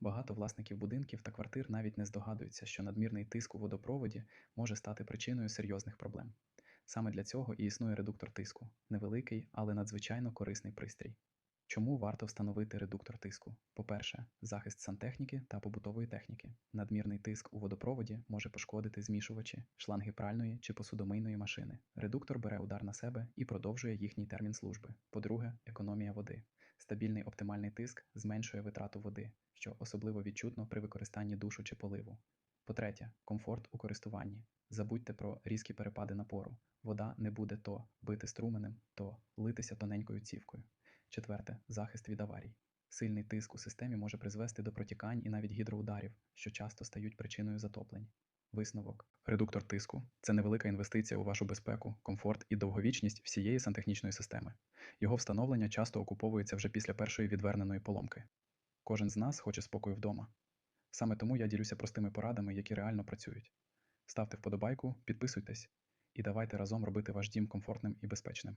Багато власників будинків та квартир навіть не здогадуються, що надмірний тиск у водопроводі може стати причиною серйозних проблем. Саме для цього і існує редуктор тиску невеликий, але надзвичайно корисний пристрій. Чому варто встановити редуктор тиску? По-перше, захист сантехніки та побутової техніки. Надмірний тиск у водопроводі може пошкодити змішувачі, шланги пральної чи посудомийної машини. Редуктор бере удар на себе і продовжує їхній термін служби. По-друге, економія води. Стабільний оптимальний тиск зменшує витрату води, що особливо відчутно при використанні душу чи поливу. По-третє, комфорт у користуванні. Забудьте про різкі перепади напору. Вода не буде то бити струменем, то литися тоненькою цівкою. Четверте захист від аварій. Сильний тиск у системі може призвести до протікань і навіть гідроударів, що часто стають причиною затоплень. Висновок: редуктор тиску це невелика інвестиція у вашу безпеку, комфорт і довговічність всієї сантехнічної системи. Його встановлення часто окуповується вже після першої відверненої поломки. Кожен з нас хоче спокою вдома. Саме тому я ділюся простими порадами, які реально працюють. Ставте вподобайку, підписуйтесь і давайте разом робити ваш дім комфортним і безпечним.